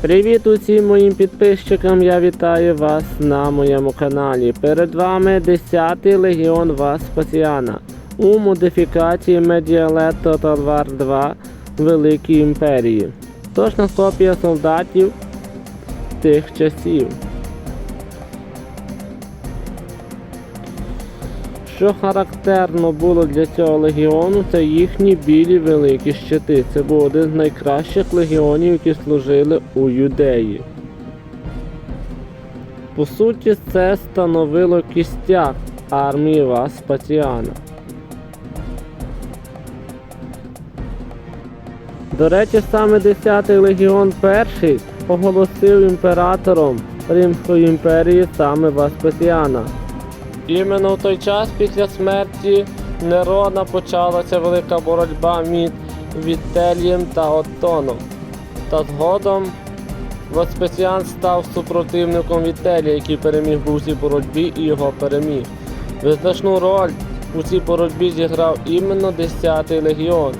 Привіт усім моїм підписчикам, я вітаю вас на моєму каналі. Перед вами 10-й легіон Васпасіана у модифікації Medialet Total War 2 Великої імперії. Точна копія солдатів тих часів. Що характерно було для цього легіону, це їхні білі великі щити. Це був один з найкращих легіонів, які служили у юдеї. По суті, це становило кістяк армії Васпасіана. До речі, саме 10-й легіон перший оголосив імператором Римської імперії саме Васпасіана. Іменно в той час після смерті Нерона почалася велика боротьба між Вітелієм та Оттоном. Та згодом Веспесіан став супротивником Вітелія, який переміг у цій боротьбі і його переміг. Визначну роль у цій боротьбі зіграв іменно 10-й легіон.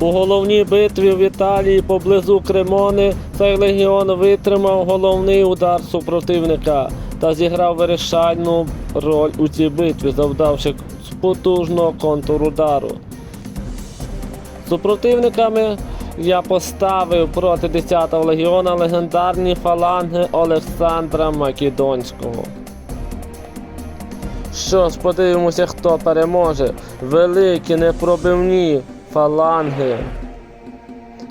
У головній битві в Італії поблизу Кремони цей легіон витримав головний удар супротивника та зіграв вирішальну роль у цій битві, завдавши потужного контрудару. Супротивниками я поставив проти 10-го легіона легендарні фаланги Олександра Македонського. Що ж, подивимося, хто переможе. Великі непробивні фаланги,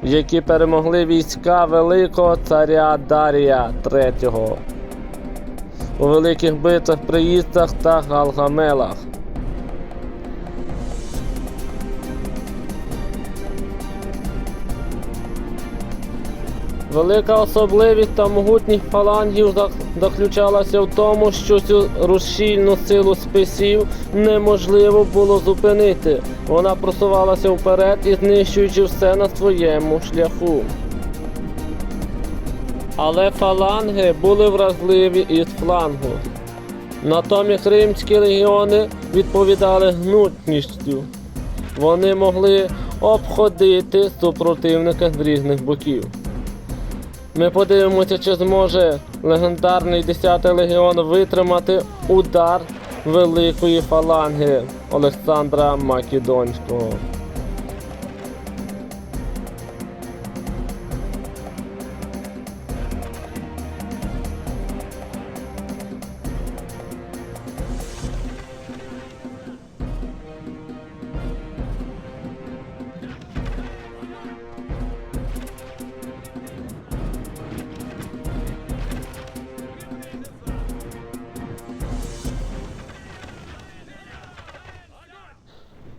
які перемогли війська Великого царя Дарія III у великих битвах, приїздах та галгамелах. Велика особливість та могутніх фалангів заключалася в тому, що цю рушільну силу списів неможливо було зупинити. Вона просувалася вперед і знищуючи все на своєму шляху. Але фаланги були вразливі із флангу. Натомість римські легіони відповідали гнутністю. Вони могли обходити супротивника з різних боків. Ми подивимося, чи зможе легендарний 10-й легіон витримати удар великої фаланги Олександра Македонського.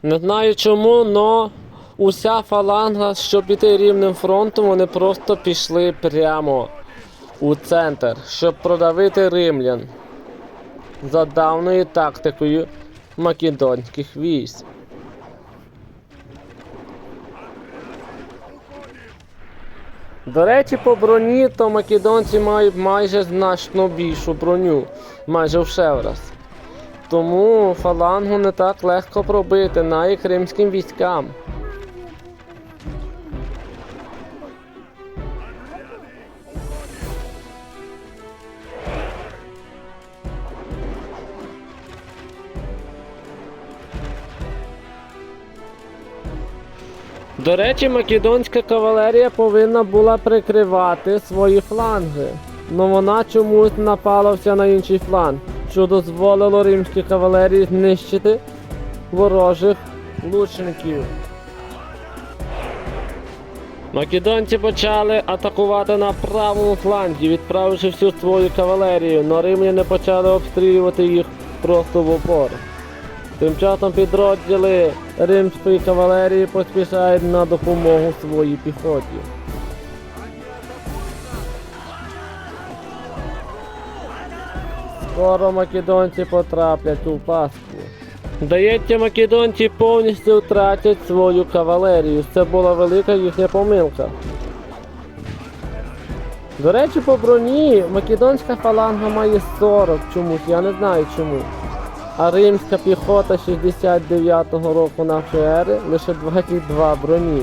Не знаю чому, но уся фаланга, щоб піти рівним фронтом, вони просто пішли прямо у центр, щоб продавити римлян за давною тактикою македонських військ. До речі, по броні, то македонці мають майже значно більшу броню, майже в шевраз. Тому фалангу не так легко пробити навіть римським військам. До речі, македонська кавалерія повинна була прикривати свої фланги. Но вона чомусь напалася на інший фланг, що дозволило римській кавалерії знищити ворожих лучників. Македонці почали атакувати на правому фланзі, відправивши всю свою кавалерію, но римляни почали обстрілювати їх просто в опор. Тим часом підрозділи римської кавалерії поспішають на допомогу своїй піхоті. Скоро македонці потраплять у пастку. Здається, македонці повністю втратять свою кавалерію. Це була велика їхня помилка. До речі, по броні македонська фаланга має 40 чомусь, я не знаю чому. А римська піхота 69-го року нашої ери лише 22 броні.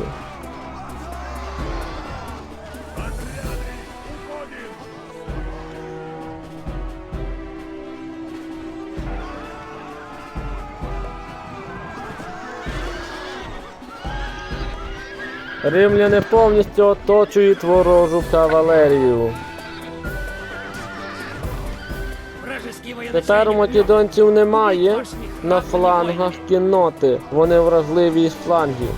Римляни повністю оточують ворожу кавалерію. Тепер у македонців немає на флангах кінноти. Вони вразливі із флангів.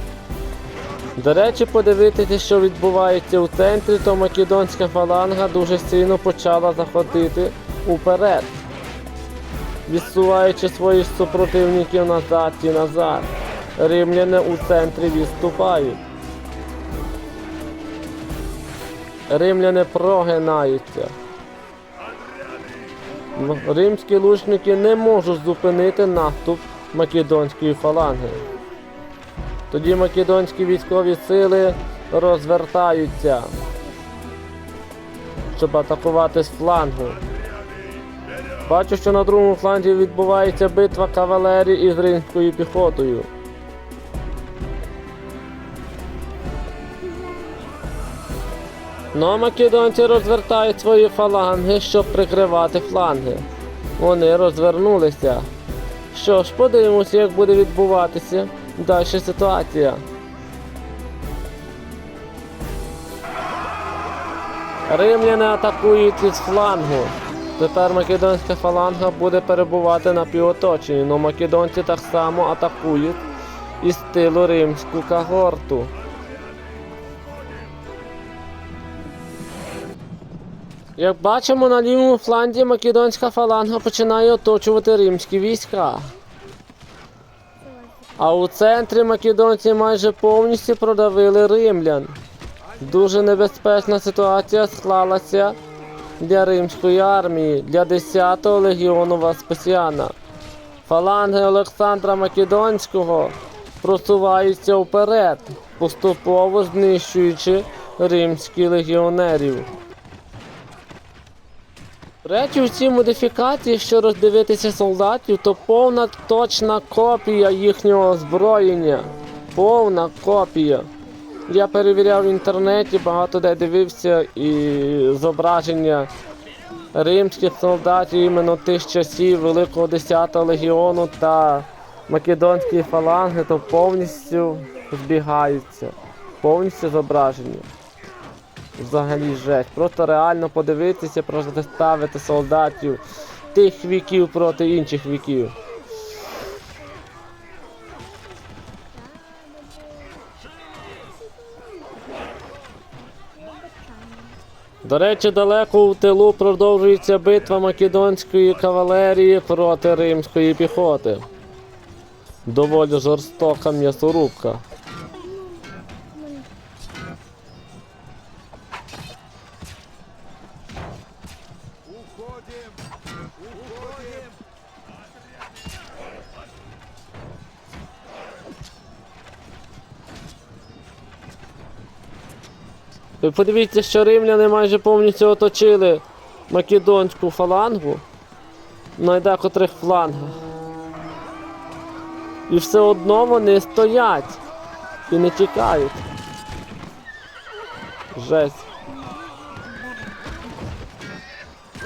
До речі, подивитися, що відбувається у центрі, то македонська фаланга дуже сильно почала заходити уперед, відсуваючи своїх супротивників назад і назад. Римляни у центрі відступають. Римляни прогинаються. Римські лучники не можуть зупинити наступ македонської фаланги. Тоді македонські військові сили розвертаються, щоб атакувати з флангу. Бачу, що на другому фланзі відбувається битва кавалерії із римською піхотою. Ну а македонці розвертають свої фаланги, щоб прикривати фланги. Вони розвернулися. Що ж, подивимося, як буде відбуватися далі ситуація. Римляни атакують із флангу. Тепер македонська фаланга буде перебувати на півоточенні, але македонці так само атакують із тилу римську когорту. Як бачимо, на лівому фланзі македонська фаланга починає оточувати римські війська. А у центрі македонці майже повністю продавили римлян. Дуже небезпечна ситуація склалася для римської армії, для 10-го легіону Васпасіана. Фаланги Олександра Македонського просуваються вперед, поступово знищуючи римських легіонерів. Речі в цій модифікації, якщо роздивитися солдатів, то повна точна копія їхнього озброєння. Повна копія. Я перевіряв в інтернеті, багато де дивився і зображення римських солдатів іменно тих часів Великого 10-го легіону та македонської фаланги, то повністю збігаються. Повністю зображення. Взагалі жесть. Просто реально подивитися, протиставити солдатів тих віків проти інших віків. До речі, далеко у тилу продовжується битва македонської кавалерії проти римської піхоти. Доволі жорстока м'ясорубка. Ви подивіться, що римляни майже повністю оточили македонську фалангу на декотрих флангах. І все одно вони стоять і не тікають. Жесть.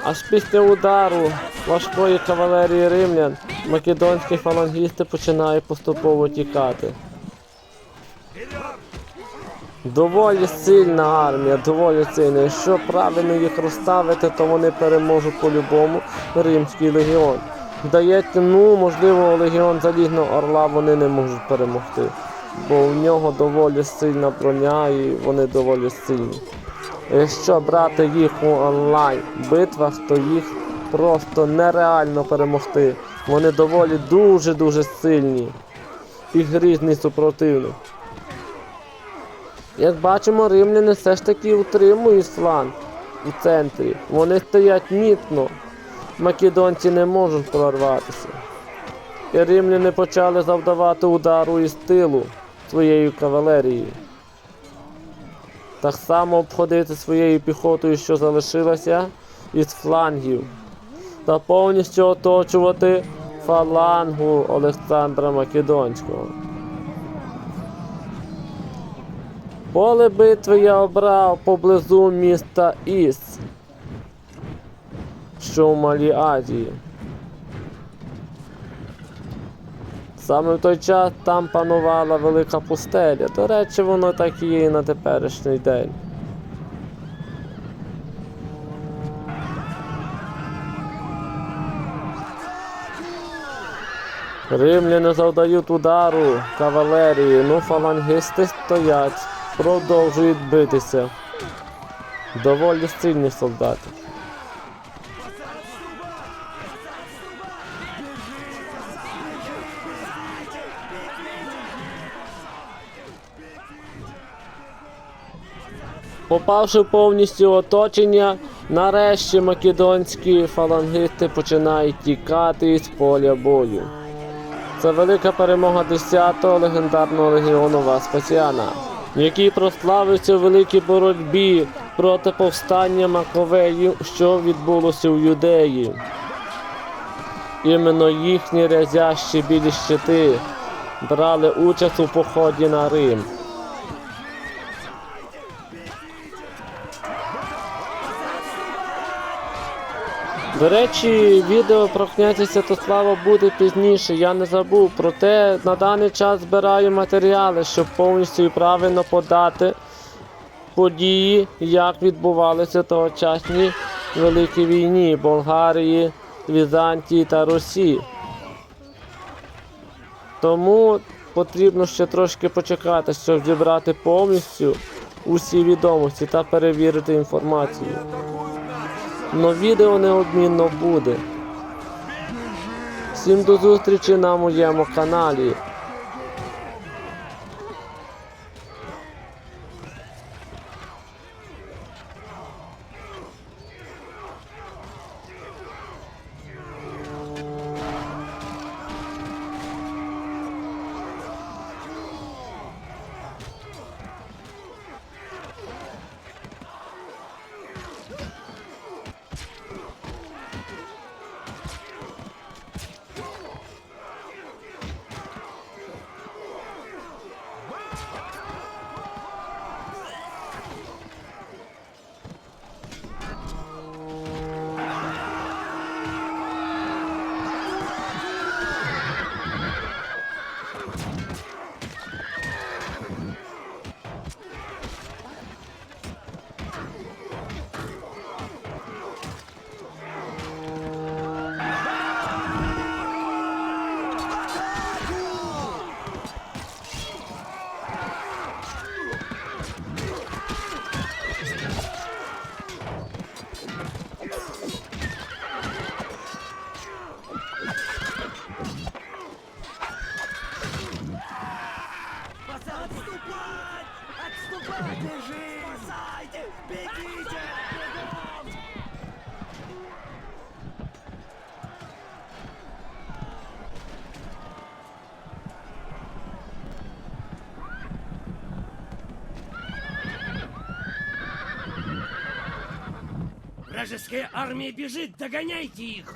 Аж після удару важкої кавалерії римлян македонські фалангісти починають поступово тікати. Доволі сильна армія, доволі сильна. Якщо правильно їх розставити, то вони переможуть по-любому Римський легіон. Здається, ну можливо, легіон Залізного Орла вони не можуть перемогти. Бо в нього доволі сильна броня і вони доволі сильні. Якщо брати їх у онлайн битвах, то їх просто нереально перемогти. Вони доволі дуже-дуже сильні. І грізний супротивник. Як бачимо, римляни все ж таки утримують фланг у центрі. Вони стоять міцно. Македонці не можуть прорватися. І римляни почали завдавати удару із тилу своєю кавалерією. Так само обходити своєю піхотою, що залишилася, із флангів. Та повністю оточувати фалангу Олександра Македонського. Поле битви я обрав поблизу міста Іс, що в Малій Азії. Саме в той час там панувала велика пустеля. До речі, воно так і є і на теперішній день. Римляни завдають удару кавалерії, ну фалангисти стоять, продовжують битися. Доволі сильні солдати. Попавши в повністю оточення, нарешті македонські фалангисти починають тікати із поля бою. Це велика перемога 10-го легендарного легіону Васпасіана, який прославився у великій боротьбі проти повстання Маковеїв, що відбулося в Юдеї. Іменно їхні рязящі білі щити брали участь у поході на Рим. До речі, відео про князя Святослава буде пізніше. Я не забув. Проте на даний час збираю матеріали, щоб повністю і правильно подати події, як відбувалися тогочасні великі війні Болгарії, Візантії та Русі. Тому потрібно ще трошки почекати, щоб зібрати повністю усі відомості та перевірити інформацію. Но відео неодмінно буде. Всім до зустрічі на моєму каналі. Вражеская армия бежит! Догоняйте их!